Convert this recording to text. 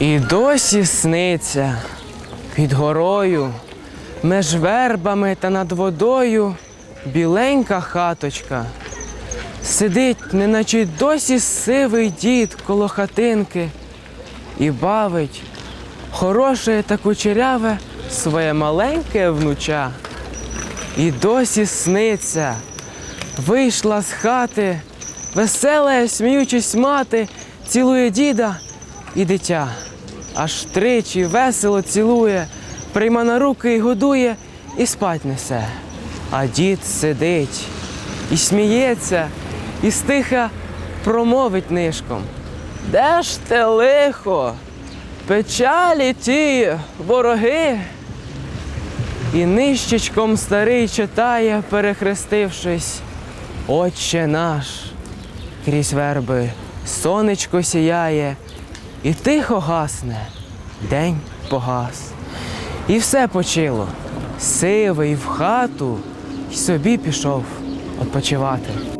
І досі сниться під горою, меж вербами та над водою біленька хаточка. Сидить, неначе досі сивий дід коло хатинки і бавить хороше та кучеряве своє маленьке внуча. І досі сниться, вийшла з хати, весела, сміючись мати, цілує діда і дитя. Аж тричі весело цілує, прийма на руки і годує, і спать несе. А дід сидить і сміється, і стиха промовить нишком. Де ж те лихо? Печалі ті вороги. І нищечком старий читає, перехрестившись, Отче наш, крізь верби сонечко сіяє, і тихо гасне, день погас. І все почило. Сивий в хату й собі пішов відпочивати.